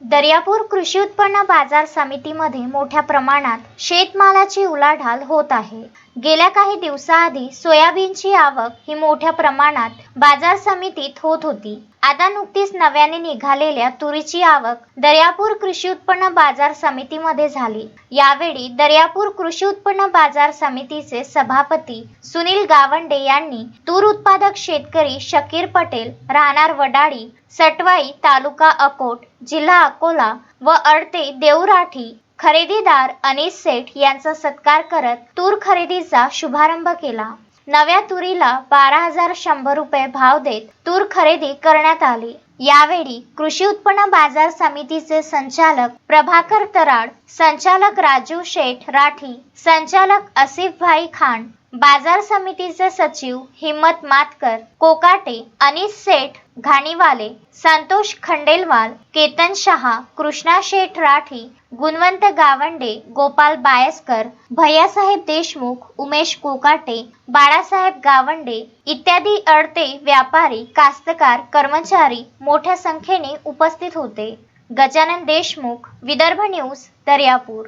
दर्यापूर कृषी उत्पन्न बाजार समितीमध्ये मोठ्या प्रमाणात शेतमालाची उलाढाल होत आहे. गेल्या काही दिवसाआधी सोयाबीनची आवक ही मोठ्या प्रमाणात बाजार समितीत होत होती. आता नुकतीच नव्याने निघालेल्या तुरीची आवक दर्यापूर कृषी उत्पन्न बाजार समितीमध्ये झाली. यावेळी दर्यापूर कृषी उत्पन्न बाजार समितीचे सभापती सुनील गावंडे यांनी तूर उत्पादक शेतकरी शकीर पटेल राहणार वडाळी सटवाई तालुका अकोट जिल्हा अकोला व अडते देवराठी खरेदीदार अनिस सेठ यांचा सत्कार करत तूर खरेदीचा शुभारंभ केला. नव्या तुरीला बारा हजार शंभर रुपये भाव देत तूर खरेदी करण्यात आली. यावेळी कृषी उत्पन्न बाजार समितीचे संचालक प्रभाकर तराड संचालक राजू शेठ राठी संचालक आसिफभाई खान बाजार समितीचे सचिव हिम्मत मातकर कोकाटे अनिस सेठ घाणीवाले संतोष खंडेलवाल केतन शहा कृष्णा शेठ राठी गुणवंत गावंडे गोपाल बायस्कर भैयासाहेब देशमुख उमेश कोकाटे बाळासाहेब गावंडे इत्यादी अडते व्यापारी कास्तकार कर्मचारी मोठ्या संख्येने उपस्थित होते. गजानन देशमुख विदर्भ न्यूज दर्यापूर.